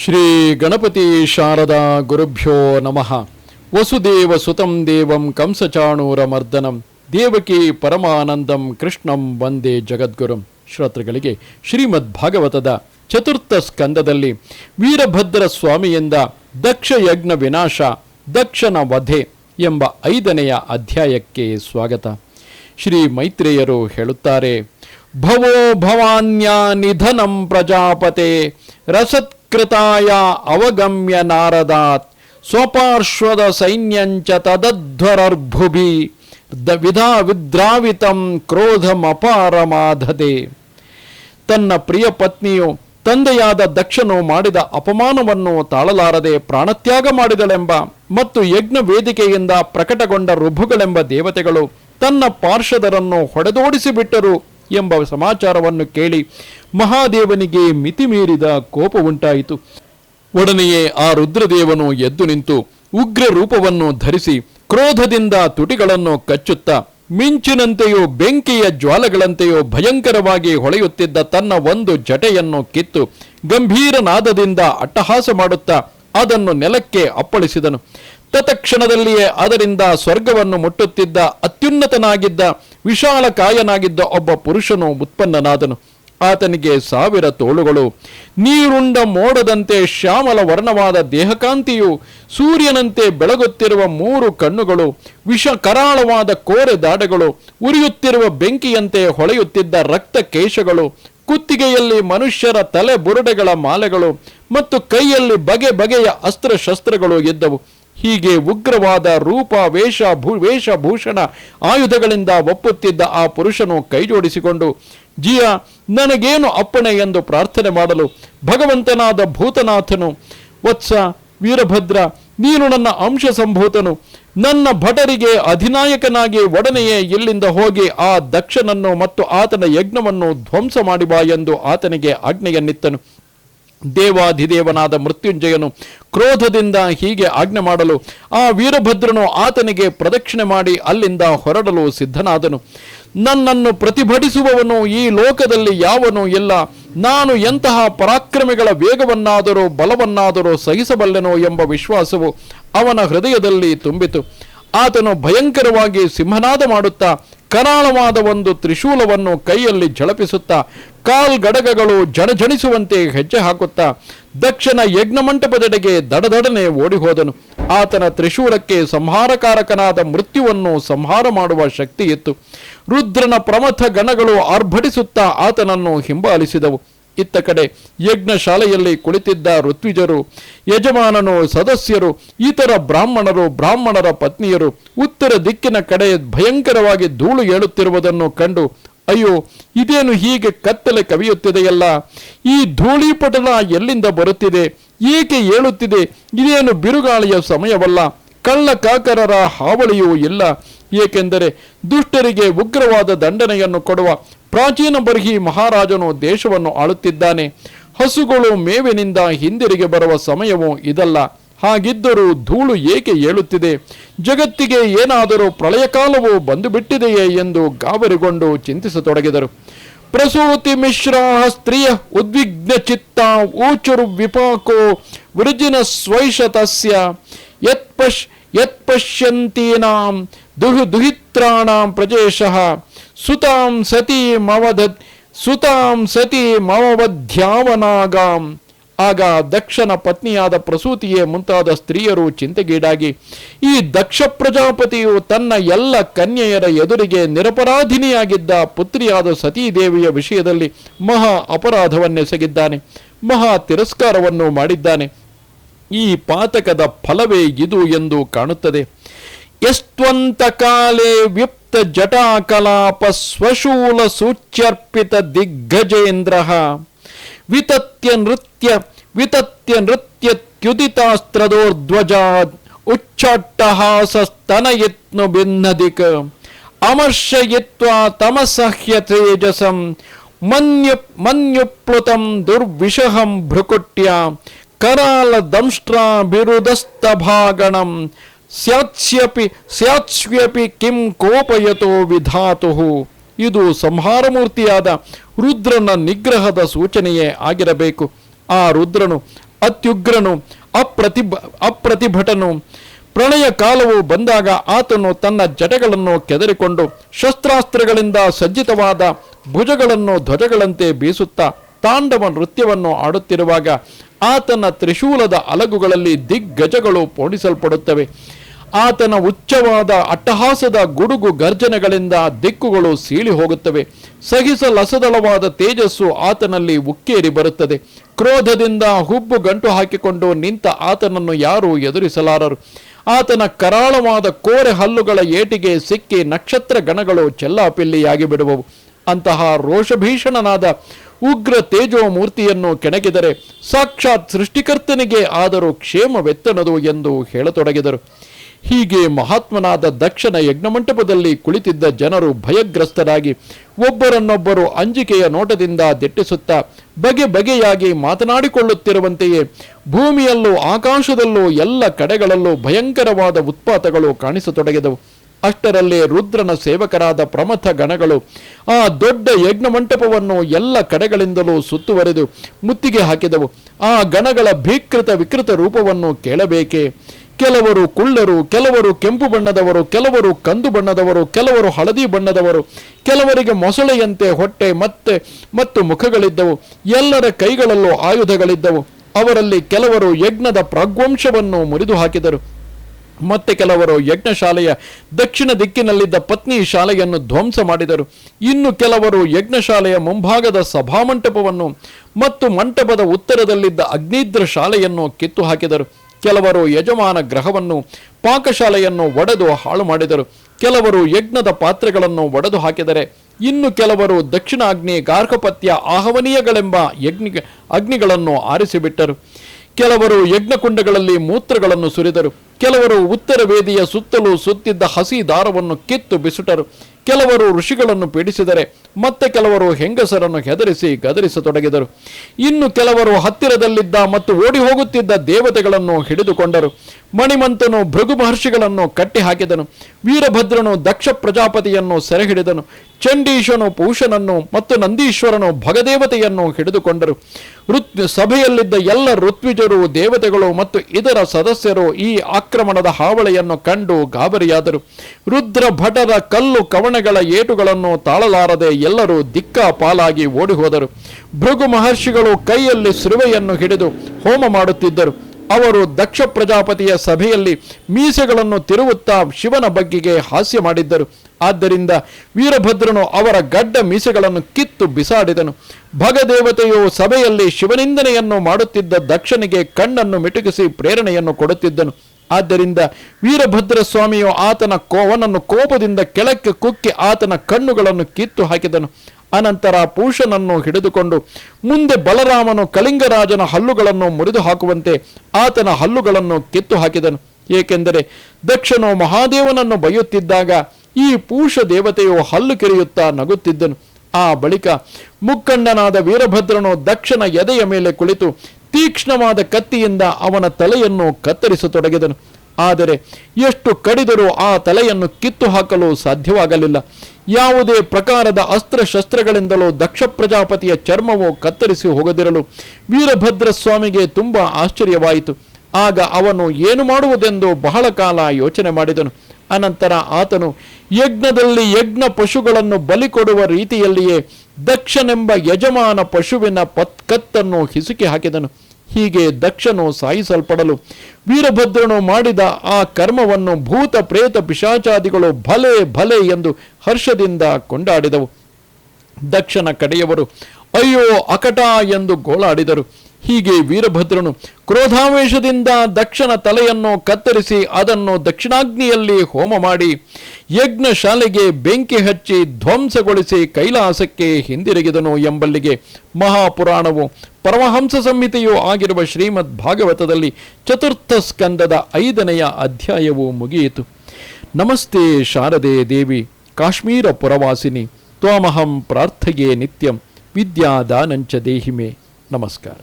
ಶ್ರೀ ಗಣಪತಿ ಶಾರದಾ ಗುರುಭ್ಯೋ ನಮಃ. ವಸುದೇವ ಸುತಂ ದೇವಂ ಕಂಸಚಾಣೂರ ಮರ್ದನಂ. ದೇವಕಿ ಪರಮಾನಂದಂ ಕೃಷ್ಣಂ ವಂದೇ ಜಗದ್ಗುರುಂ. ಶ್ರೋತೃಗಳಿಗೆ ಶ್ರೀಮದ್ ಭಾಗವತದ ಚತುರ್ಥ ಸ್ಕಂದದಲ್ಲಿ ವೀರಭದ್ರ ಸ್ವಾಮಿಯಿಂದ ದಕ್ಷ ಯಜ್ಞ ವಿನಾಶ, ದಕ್ಷನ ವಧೆ ಎಂಬ ಐದನೆಯ ಅಧ್ಯಾಯಕ್ಕೆ ಸ್ವಾಗತ. ಶ್ರೀ ಮೈತ್ರೇಯರು ಹೇಳುತ್ತಾರೆ, ಭವೋ ಭವಾನ್ಯ ನಿಧನಂ ಪ್ರಜಾಪತೆ ರಸತ್ಕೃತಾಯ ಅವಗಮ್ಯ ನಾರದಾತ್. ಸ್ವಪಾರ್ಶ್ವದ ಸೈನ್ಯಂಚ ತದಧ್ವರರ್ಭುಭಿ. ವಿಧಾ ವಿದ್ರಾವಿತಂ ಕ್ರೋಧಮಪಾರಮಾಧತೆ ತನ್ನ ಪ್ರಿಯ ಪತ್ನಿಯು ತಂದೆಯಾದ ದಕ್ಷನು ಮಾಡಿದ ಅಪಮಾನವನ್ನು ತಾಳಲಾರದೆ ಪ್ರಾಣತ್ಯಾಗ ಮಾಡಿದಳೆಂಬ ಮತ್ತು ಯಜ್ಞ ವೇದಿಕೆಯಿಂದ ಪ್ರಕಟಗೊಂಡ ರುಭುಗಳೆಂಬ ದೇವತೆಗಳು ತನ್ನ ಪಾರ್ಷದರನ್ನು ಹೊಡೆದೋಡಿಸಿಬಿಟ್ಟರು ಎಂಬ ಸಮಾಚಾರವನ್ನು ಕೇಳಿ ಮಹಾದೇವನಿಗೆ ಮಿತಿಮೀರಿದ ಕೋಪ ಉಂಟಾಯಿತು. ಒಡನೆಯೇ ಆ ರುದ್ರದೇವನು ಎದ್ದು ನಿಂತು ಉಗ್ರ ರೂಪವನ್ನು ಧರಿಸಿ ಕ್ರೋಧದಿಂದ ತುಟಿಗಳನ್ನು ಕಚ್ಚುತ್ತಾ ಮಿಂಚಿನಂತೆಯೋ ಬೆಂಕಿಯ ಜ್ವಾಲಗಳಂತೆಯೋ ಭಯಂಕರವಾಗಿ ಹೊಳೆಯುತ್ತಿದ್ದ ತನ್ನ ಒಂದು ಜಟೆಯನ್ನು ಕಿತ್ತು ಗಂಭೀರನಾದದಿಂದ ಅಟ್ಟಹಾಸ ಮಾಡುತ್ತಾ ಅದನ್ನು ನೆಲಕ್ಕೆ ಅಪ್ಪಳಿಸಿದನು. ತತ್ಕ್ಷಣದಲ್ಲಿಯೇ ಅದರಿಂದ ಸ್ವರ್ಗವನ್ನು ಮುಟ್ಟುತ್ತಿದ್ದ ಅತ್ಯುನ್ನತನಾಗಿದ್ದ ವಿಶಾಲ ಕಾಯನಾಗಿದ್ದ ಒಬ್ಬ ಪುರುಷನು ಉತ್ಪನ್ನನಾದನು. ಆತನಿಗೆ ಸಾವಿರ ತೋಳುಗಳು. ನೀರುಂಡ ಮೋಡದಂತೆ ಶ್ಯಾಮಲ ವರ್ಣವಾದ ದೇಹಕಾಂತಿಯು ಸೂರ್ಯನಂತೆ ಬೆಳಗುತ್ತಿರುವ ಮೂರು ಕಣ್ಣುಗಳು, ವಿಷ ಕರಾಳವಾದ ಕೋರೆ ದಾಡಗಳು, ಉರಿಯುತ್ತಿರುವ ಬೆಂಕಿಯಂತೆ ಹೊಳೆಯುತ್ತಿದ್ದ ರಕ್ತ ಕೇಶಗಳು ಕುತ್ತಿಗೆಯಲ್ಲಿ ಮನುಷ್ಯರ ತಲೆ ಬುರುಡೆಗಳ ಮಾಲೆಗಳು ಮತ್ತು ಕೈಯಲ್ಲಿ ಬಗೆ ಬಗೆಯ ಅಸ್ತ್ರಶಸ್ತ್ರಗಳು ಇದ್ದವು ಹೀಗೆ ಉಗ್ರವಾದ ರೂಪ, ವೇಷ, ಭೂ, ವೇಷಭೂಷಣ ಆಯುಧಗಳಿಂದ ಒಪ್ಪುತ್ತಿದ್ದ ಆ ಪುರುಷನು ಕೈಜೋಡಿಸಿಕೊಂಡು, ಜಿಯ, ನನಗೇನು ಅಪ್ಪಣೆ ಎಂದು ಪ್ರಾರ್ಥನೆ ಮಾಡಲು ಭಗವಂತನಾದ ಭೂತನಾಥನು, ವತ್ಸ, ವೀರಭದ್ರ, ನೀನು ನನ್ನ ಅಂಶ ಸಂಭೂತನು ನನ್ನ ಭಟರಿಗೆ ಅಧಿನಾಯಕನಾಗಿ ಒಡನೆಯೇ ಇಲ್ಲಿಂದ ಹೋಗಿ ಆ ದಕ್ಷನನ್ನು ಮತ್ತು ಆತನ ಯಜ್ಞವನ್ನು ಧ್ವಂಸ ಮಾಡಿ ಬಾ ಎಂದು ಆತನಿಗೆ ಆಜ್ಞೆಯನ್ನಿತ್ತನು. ದೇವಾಧಿದೇವನಾದ ಮೃತ್ಯುಂಜಯನು ಕ್ರೋಧದಿಂದ ಹೀಗೆ ಆಜ್ಞೆ ಮಾಡಲು ಆ ವೀರಭದ್ರನು ಆತನಿಗೆ ಪ್ರದಕ್ಷಿಣೆ ಮಾಡಿ ಅಲ್ಲಿಂದ ಹೊರಡಲು ಸಿದ್ಧನಾದನು. ನನ್ನನ್ನು ಪ್ರತಿಭಟಿಸುವವನು ಈ ಲೋಕದಲ್ಲಿ ಯಾವನು ಇಲ್ಲ. ನಾನು ಎಂತಹ ಪರಾಕ್ರಮಿಗಳ ವೇಗವನ್ನಾದರೂ ಬಲವನ್ನಾದರೂ ಸಹಿಸಬಲ್ಲೆನೋ ಎಂಬ ವಿಶ್ವಾಸವು ಅವನ ಹೃದಯದಲ್ಲಿ ತುಂಬಿತು. ಆತನು ಭಯಂಕರವಾಗಿ ಸಿಂಹನಾದ ಮಾಡುತ್ತಾ ಕರಾಳವಾದ ಒಂದು ತ್ರಿಶೂಲವನ್ನು ಕೈಯಲ್ಲಿ ಝಳಪಿಸುತ್ತಾ, ಕಾಲ್ ಗಡಗಗಳು ಜಣಜಣಿಸುವಂತೆ ಹೆಜ್ಜೆ ಹಾಕುತ್ತಾ, ದಕ್ಷಿಣ ಯಜ್ಞಮಂಟಪದೆಡೆಗೆ ದಡದಡನೆ ಓಡಿಹೋದನು. ಆತನ ತ್ರಿಶೂಲಕ್ಕೆ ಸಂಹಾರಕಾರಕನಾದ ಮೃತ್ಯುವನ್ನು ಸಂಹಾರ ಮಾಡುವ ಶಕ್ತಿ ಇತ್ತು ರುದ್ರನ ಪ್ರಮಥ ಗಣಗಳು ಆರ್ಭಟಿಸುತ್ತಾ ಆತನನ್ನು ಹಿಂಬಾಲಿಸಿದವು. ಇತ್ತ ಕಡೆ ಯಜ್ಞ ಶಾಲೆಯಲ್ಲಿ ಕುಳಿತಿದ್ದ ಋತ್ವಿಜರು, ಯಜಮಾನನು ಸದಸ್ಯರು, ಇತರ ಬ್ರಾಹ್ಮಣರು, ಬ್ರಾಹ್ಮಣರ ಪತ್ನಿಯರು ಉತ್ತರ ದಿಕ್ಕಿನ ಕಡೆ ಭಯಂಕರವಾಗಿ ಧೂಳು ಏಳುತ್ತಿರುವುದನ್ನು ಕಂಡು, ಅಯ್ಯೋ, ಇದೇನು ಹೀಗೆ ಕತ್ತಲೆ ಕವಿಯುತ್ತಿದೆಯಲ್ಲ? ಈ ಧೂಳಿಪಟನ ಎಲ್ಲಿಂದ ಬರುತ್ತಿದೆ? ಏಕೆ ಏಳುತ್ತಿದೆ? ಇದೇನು ಬಿರುಗಾಳಿಯ ಸಮಯವಲ್ಲ? ಕಳ್ಳ ಕಾಕರರ ಹಾವಳಿಯೂ ಇಲ್ಲ. ಏಕೆಂದರೆ ದುಷ್ಟರಿಗೆ ಉಗ್ರವಾದ ದಂಡನೆಯನ್ನು ಕೊಡುವ ಪ್ರಾಚೀನ ಬರ್ಹಿ ಮಹಾರಾಜನು ದೇಶವನ್ನು ಆಳುತ್ತಿದ್ದಾನೆ. ಹಸುಗಳು ಮೇವಿನಿಂದ ಹಿಂದಿರುಗಿ ಬರುವ ಸಮಯವೂ ಇದಲ್ಲ. ಹಾಗಿದ್ದರೂ ಧೂಳು ಏಕೆ ಏಳುತ್ತಿದೆ? ಜಗತ್ತಿಗೆ ಏನಾದರೂ ಪ್ರಳಯ ಕಾಲವು ಬಂದು ಬಿಟ್ಟಿದೆಯೇ ಎಂದು ಗಾಬರಿಗೊಂಡು ಚಿಂತಿಸತೊಡಗಿದರು. ಪ್ರಸೂತಿ ಮಿಶ್ರಾ ಸ್ತ್ರೀಯ ಉದ್ವಿಗ್ನ ಚಿತ್ತ ಊಚುರು ವಿಪಾಕೋ ವೃಜಿನ ಸ್ವೈಷತಸ್ಯ ಯತ್ಪಶ್ ಯತ್ಪಶ್ಯಂತೀನಾಂ ದುಹು ದುಹಿತ್ರಾಣಾಂ ಪ್ರಜೇಶಃ ಸುತಾಂ ಸತಿ ಮವದ ಸುತಾಂ ಸತಿ ಮವವಧ್ಯಾವನಾಗಾಂ ಆಗ ದಕ್ಷನ ಪತ್ನಿಯಾದ ಪ್ರಸೂತಿಯೇ ಮುಂತಾದ ಸ್ತ್ರೀಯರು ಚಿಂತೆಗೀಡಾಗಿ, ಈ ದಕ್ಷ ಪ್ರಜಾಪತಿಯು ತನ್ನ ಎಲ್ಲ ಕನ್ಯೆಯರ ಎದುರಿಗೆ ನಿರಪರಾಧಿನಿಯಾಗಿದ್ದ ಪುತ್ರಿಯಾದ ಸತೀದೇವಿಯ ವಿಷಯದಲ್ಲಿ ಮಹಾ ಅಪರಾಧವನ್ನೆಸಗಿದ್ದಾನೆ, ಮಹಾ ತಿರಸ್ಕಾರವನ್ನು ಮಾಡಿದ್ದಾನೆ. ಈ ಪಾತಕದ ಫಲವೇ ಇದು ಎಂದು ಕಾಣುತ್ತದೆ. ಎಸ್ತ್ವಂತ ಕಾಲೇ ವ್ಯುಕ್ತ ಜಟಾಕಲಾಪ ಸ್ವಶೂಲ ಸೂಚ್ಯರ್ಪಿತ ದಿಗ್ಗಜೇಂದ್ರ ವಿತತ್ಯ ನೃತ್ಯ, ವಿತತ್ಯ ನೃತ್ಯತ್ಯುದಿತಾಸ್ತ್ರದೋರ್ಧ್ವಜಾದ್ ಉಚ್ಚಾಟ್ಟಹಾಸಸ್ತನಯತ್ನು ಭಿನ್ನದಿಕ್. ಅಮರ್ಷಯಿತ್ವ ತಮಸಹ್ಯ ತೇಜಸಂ, ಮನ್ಯು, ಮನ್ಯುಪ್ಲುತಂ ದುರ್ವಿಷಹಂ ಭೃಕುಟ್ಯ, ಕರಾಲ ದಂಷ್ಟ್ರಾಭಿರುದಸ್ತಭಾಗಣಂ ಸ್ಯಾತ್ಸ್ಯಪಿ ಸ್ಯಾತ್ಸ್ವ್ಯಪಿ ಕಿಂ ಕೋಪಯತೋ ವಿಧಾತು ಇದು ಸಂಹಾರಮೂರ್ತಿಯಾದ ರುದ್ರನ ನಿಗ್ರಹದ ಸೂಚನೆಯೇ ಆಗಿರಬೇಕು. ಆ ರುದ್ರನು, ಅತ್ಯುಗ್ರನು, ಅಪ್ರತಿಭ, ಅಪ್ರತಿಭಟನು. ಪ್ರಳಯ ಕಾಲವು ಬಂದಾಗ ಆತನು ತನ್ನ ಜಟಗಳನ್ನು ಕೆದರಿಕೊಂಡು ಶಸ್ತ್ರಾಸ್ತ್ರಗಳಿಂದ ಸಜ್ಜಿತವಾದ ಭುಜಗಳನ್ನು ಧ್ವಜಗಳಂತೆ ಬೀಸುತ್ತಾ ತಾಂಡವ ನೃತ್ಯವನ್ನು ಆಡುತ್ತಿರುವಾಗ ಆತನ ತ್ರಿಶೂಲದ ಅಲಗುಗಳಲ್ಲಿ ದಿಗ್ಗಜಗಳು ಪೋಣಿಸಲ್ಪಡುತ್ತವೆ. ಆತನ ಉಚ್ಚವಾದ ಅಟ್ಟಹಾಸದ ಗುಡುಗು ಗರ್ಜನೆಗಳಿಂದ ದಿಕ್ಕುಗಳು ಸೀಳಿ ಹೋಗುತ್ತವೆ. ಸಹಿಸಲಸದಳವಾದ ತೇಜಸ್ಸು ಆತನಲ್ಲಿ ಉಕ್ಕೇರಿ ಬರುತ್ತದೆ. ಕ್ರೋಧದಿಂದ ಹುಬ್ಬು ಗಂಟು ಹಾಕಿಕೊಂಡು ನಿಂತ ಆತನನ್ನು ಯಾರೂ ಎದುರಿಸಲಾರರು. ಆತನ ಕರಾಳವಾದ ಕೋರೆ ಹಲ್ಲುಗಳ ಏಟಿಗೆ ಸಿಕ್ಕಿ ನಕ್ಷತ್ರ ಗಣಗಳು ಚೆಲ್ಲಾಪಿಲ್ಲಿಯಾಗಿ ಬಿಡುವವು. ಅಂತಹ ರೋಷಭೀಷಣನಾದ ಉಗ್ರ ತೇಜೋ ಮೂರ್ತಿಯನ್ನು ಕೆಣಕಿದರೆ ಸಾಕ್ಷಾತ್ ಸೃಷ್ಟಿಕರ್ತನಿಗೆ ಆದರೂ ಕ್ಷೇಮವೆತ್ತನದು ಎಂದು ಹೇಳತೊಡಗಿದರು. ಹೀಗೆ ಮಹಾತ್ಮನಾದ ದಕ್ಷನ ಯಜ್ಞಮಂಟಪದಲ್ಲಿ ಕುಳಿತಿದ್ದ ಜನರು ಭಯಗ್ರಸ್ತರಾಗಿ ಒಬ್ಬರನ್ನೊಬ್ಬರು ಅಂಜಿಕೆಯ ನೋಟದಿಂದ ದಿಟ್ಟಿಸುತ್ತಾ ಬಗೆ ಬಗೆಯಾಗಿ ಮಾತನಾಡಿಕೊಳ್ಳುತ್ತಿರುವಂತೆಯೇ ಭೂಮಿಯಲ್ಲೂ ಆಕಾಶದಲ್ಲೂ ಎಲ್ಲ ಕಡೆಗಳಲ್ಲೂ ಭಯಂಕರವಾದ ಉತ್ಪಾತಗಳು ಕಾಣಿಸತೊಡಗಿದವು. ಅಷ್ಟರಲ್ಲೇ ರುದ್ರನ ಸೇವಕರಾದ ಪ್ರಮಥ ಗಣಗಳು ಆ ದೊಡ್ಡ ಯಜ್ಞಮಂಟಪವನ್ನು ಎಲ್ಲ ಕಡೆಗಳಿಂದಲೂ ಸುತ್ತುವರೆದು ಮುತ್ತಿಗೆ ಹಾಕಿದವು. ಆ ಗಣಗಳ ಭೀಕೃತ ವಿಕೃತ ರೂಪವನ್ನು ಕೇಳಬೇಕೆ? ಕೆಲವರು ಕುಳ್ಳರು, ಕೆಲವರು ಕೆಂಪು ಬಣ್ಣದವರು, ಕೆಲವರು ಕಂದು ಬಣ್ಣದವರು, ಕೆಲವರು ಹಳದಿ ಬಣ್ಣದವರು, ಕೆಲವರಿಗೆ ಮೊಸಳೆಯಂತೆ ಹೊಟ್ಟೆ, ಮತ್ತೆ, ಮತ್ತು ಮುಖಗಳಿದ್ದವು, ಎಲ್ಲರ ಕೈಗಳಲ್ಲೂ ಆಯುಧಗಳಿದ್ದವು. ಅವರಲ್ಲಿ ಕೆಲವರು ಯಜ್ಞದ ಪ್ರಾಗ್ವಂಶವನ್ನು ಮುರಿದು ಹಾಕಿದರು ಮತ್ತೆ ಕೆಲವರು ಯಜ್ಞಶಾಲೆಯ ದಕ್ಷಿಣ ದಿಕ್ಕಿನಲ್ಲಿದ್ದ ಪತ್ನಿ ಶಾಲೆಯನ್ನು ಧ್ವಂಸ ಮಾಡಿದರು. ಇನ್ನು ಕೆಲವರು ಯಜ್ಞಶಾಲೆಯ ಮುಂಭಾಗದ ಸಭಾಮಂಟಪವನ್ನು ಮತ್ತು ಮಂಟಪದ ಉತ್ತರದಲ್ಲಿದ್ದ ಅಗ್ನಿದ್ರ ಶಾಲೆಯನ್ನು ಕಿತ್ತು ಹಾಕಿದರು ಕೆಲವರು ಯಜಮಾನ ಗ್ರಹವನ್ನು ಪಾಕಶಾಲೆಯನ್ನು ಒಡೆದು ಹಾಳು ಮಾಡಿದರು. ಕೆಲವರು ಯಜ್ಞದ ಪಾತ್ರೆಗಳನ್ನು ಒಡೆದು ಹಾಕಿದರೆ, ಇನ್ನು ಕೆಲವರು ದಕ್ಷಿಣಾಗ್ನಿ ಗಾರ್ಹಪತ್ಯ ಆಹ್ವನೀಯಗಳೆಂಬ ಯಜ್ಞ, ಅಗ್ನಿಗಳನ್ನು ಆರಿಸಿಬಿಟ್ಟರು. ಕೆಲವರು ಯಜ್ಞಕುಂಡಗಳಲ್ಲಿ ಮೂತ್ರಗಳನ್ನು ಸುರಿದರು. ಕೆಲವರು ಉತ್ತರ ವೇದಿಯ ಸುತ್ತಲೂ ಸುತ್ತಿದ್ದ ಹಸಿ ದಾರವನ್ನು ಕಿತ್ತು ಬಿಸುಟರು. ಕೆಲವರು ಋಷಿಗಳನ್ನು ಪೀಡಿಸಿದರೆ ಮತ್ತೆ ಕೆಲವರು ಹೆಂಗಸರನ್ನು ಹೆದರಿಸಿ ಗದರಿಸತೊಡಗಿದರು. ಇನ್ನು ಕೆಲವರು ಹತ್ತಿರದಲ್ಲಿದ್ದ ಮತ್ತು ಓಡಿ ಹೋಗುತ್ತಿದ್ದ ದೇವತೆಗಳನ್ನು ಹಿಡಿದುಕೊಂಡರು. ಮಣಿಮಂತನು ಭೃಗು ಮಹರ್ಷಿಗಳನ್ನು ಕಟ್ಟಿಹಾಕಿದನು. ವೀರಭದ್ರನು ದಕ್ಷ ಪ್ರಜಾಪತಿಯನ್ನು ಸೆರೆ ಹಿಡಿದನು ಚಂಡೀಶನು ಪೂಷನನ್ನು ಮತ್ತು ನಂದೀಶ್ವರನು ಭಗದೇವತೆಯನ್ನು ಹಿಡಿದುಕೊಂಡರು. ಋತ್ ಸಭೆಯಲ್ಲಿದ್ದ ಎಲ್ಲ ಋತ್ವಿಜರು, ದೇವತೆಗಳು ಮತ್ತು ಇದರ ಸದಸ್ಯರು ಈ ಆಕ್ರಮಣದ ಹಾವಳಿಯನ್ನು ಕಂಡು ಗಾಬರಿಯಾದರು. ರುದ್ರ ಭಟರ ಕಲ್ಲು ಕವಣೆಗಳ ಏಟುಗಳನ್ನು ತಾಳಲಾರದೆ ಎಲ್ಲರೂ ದಿಕ್ಕಾಪಾಲಾಗಿ ಓಡಿ ಹೋದರು ಭೃಗು ಮಹರ್ಷಿಗಳು ಕೈಯಲ್ಲಿ ಸಿರುವೆಯನ್ನು ಹಿಡಿದು ಹೋಮ ಮಾಡುತ್ತಿದ್ದರು. ಅವರು ದಕ್ಷ ಪ್ರಜಾಪತಿಯ ಸಭೆಯಲ್ಲಿ ಮೀಸೆಗಳನ್ನು ತಿರುವುತ್ತಾ ಶಿವನ ಬಗ್ಗೆಗೆ ಹಾಸ್ಯ ಮಾಡಿದ್ದರು. ಆದ್ದರಿಂದ ವೀರಭದ್ರನು ಅವರ ಗಡ್ಡ ಮೀಸೆಗಳನ್ನು ಕಿತ್ತು ಬಿಸಾಡಿದನು. ಭಗದೇವತೆಯು ಸಭೆಯಲ್ಲಿ ಶಿವನಿಂದನೆಯನ್ನು ಮಾಡುತ್ತಿದ್ದ ದಕ್ಷನಿಗೆ ಕಣ್ಣನ್ನು ಮಿಟುಕಿಸಿ ಪ್ರೇರಣೆಯನ್ನು ಕೊಡುತ್ತಿದ್ದನು. ಆದ್ದರಿಂದ ವೀರಭದ್ರ ಸ್ವಾಮಿಯು ಆತನ ಕೋವನನ್ನು ಕೋಪದಿಂದ ಕೆಳಕ್ಕೆ ಕುಕ್ಕಿ ಆತನ ಕಣ್ಣುಗಳನ್ನು ಕಿತ್ತು ಹಾಕಿದನು. ಅನಂತರ ಪೂಷನನ್ನು ಹಿಡಿದುಕೊಂಡು ಮುಂದೆ ಬಲರಾಮನು ಕಲಿಂಗರಾಜನ ಹಲ್ಲುಗಳನ್ನು ಮುರಿದು ಹಾಕುವಂತೆ ಆತನ ಹಲ್ಲುಗಳನ್ನು ಕಿತ್ತು ಹಾಕಿದನು. ಏಕೆಂದರೆ ದಕ್ಷನು ಮಹಾದೇವನನ್ನು ಬೈಯುತ್ತಿದ್ದಾಗ ಈ ಪೂಷ ದೇವತೆಯು ಹಲ್ಲು ಕೆರೆಯುತ್ತಾ ನಗುತ್ತಿದ್ದನು. ಆ ಬಳಿಕ ಮುಕ್ಕಂಡನಾದ ವೀರಭದ್ರನು ದಕ್ಷನ ಎದೆಯ ಮೇಲೆ ಕುಳಿತು ತೀಕ್ಷ್ಣವಾದ ಕತ್ತಿಯಿಂದ ಅವನ ತಲೆಯನ್ನು ಕತ್ತರಿಸತೊಡಗಿದನು. ಆದರೆ ಎಷ್ಟು ಕಡಿದರೂ ಆ ತಲೆಯನ್ನು ಕಿತ್ತು ಹಾಕಲು ಸಾಧ್ಯವಾಗಲಿಲ್ಲ. ಯಾವುದೇ ಪ್ರಕಾರದ ಅಸ್ತ್ರಶಸ್ತ್ರಗಳಿಂದಲೂ ದಕ್ಷ ಪ್ರಜಾಪತಿಯ ಚರ್ಮವು ಕತ್ತರಿಸಿ ಹೋಗದಿರಲು ವೀರಭದ್ರ ಸ್ವಾಮಿಗೆ ತುಂಬ ಆಶ್ಚರ್ಯವಾಯಿತು. ಆಗ ಅವನು ಏನು ಮಾಡುವುದೆಂದು ಬಹಳ ಕಾಲ ಯೋಚನೆ ಮಾಡಿದನು. ಅನಂತರ ಆತನು ಯಜ್ಞದಲ್ಲಿ ಯಜ್ಞ ಪಶುಗಳನ್ನು ಬಲಿ ಕೊಡುವ ರೀತಿಯಲ್ಲಿಯೇ ದಕ್ಷನೆಂಬ ಯಜಮಾನ ಪಶುವಿನ ಪತ್ ಕತ್ತನ್ನು ಹಿಸುಕಿ ಹಾಕಿದನು. ಹೀಗೆ ದಕ್ಷನು ಸಾಯಿಸಲ್ಪಡಲು ವೀರಭದ್ರನು ಮಾಡಿದ ಆ ಕರ್ಮವನ್ನು ಭೂತ ಪ್ರೇತ ಪಿಶಾಚಾದಿಗಳು ಭಲೆ ಭಲೆ ಎಂದು ಹರ್ಷದಿಂದ ಕೊಂಡಾಡಿದವು. ದಕ್ಷನ ಕಡೆಯವರು, ಅಯ್ಯೋ, ಅಕಟ ಎಂದು ಗೋಳಾಡಿದರು. ಹೀಗೆ ವೀರಭದ್ರನು ಕ್ರೋಧಾವೇಶದಿಂದ ದಕ್ಷನ ತಲೆಯನ್ನು ಕತ್ತರಿಸಿ ಅದನ್ನು ದಕ್ಷಿಣಾಗ್ನಿಯಲ್ಲಿ ಹೋಮ ಮಾಡಿ ಯಜ್ಞ ಶಾಲೆಗೆ ಬೆಂಕಿ ಹಚ್ಚಿ ಧ್ವಂಸಗೊಳಿಸಿ ಕೈಲಾಸಕ್ಕೆ ಹಿಂದಿರುಗಿದನು ಎಂಬಲ್ಲಿಗೆ ಮಹಾಪುರಾಣವು ಪರಮಹಂಸ ಸಂಹಿತೆಯೂ ಆಗಿರುವ ಶ್ರೀಮದ್ ಭಾಗವತದಲ್ಲಿ ಚತುರ್ಥ ಸ್ಕಂದದ ಐದನೆಯ ಅಧ್ಯಾಯವು ಮುಗಿಯಿತು. ನಮಸ್ತೆ ಶಾರದೆ ದೇವಿ, ಕಾಶ್ಮೀರ ಪುರವಾಸಿನಿ, ತ್ವಮಹಂ ಪ್ರಾರ್ಥಯೇ ನಿತ್ಯಂ, ವಿದ್ಯಾದಾನಂಚ ದೇಹಿಮೆ. ನಮಸ್ಕಾರ.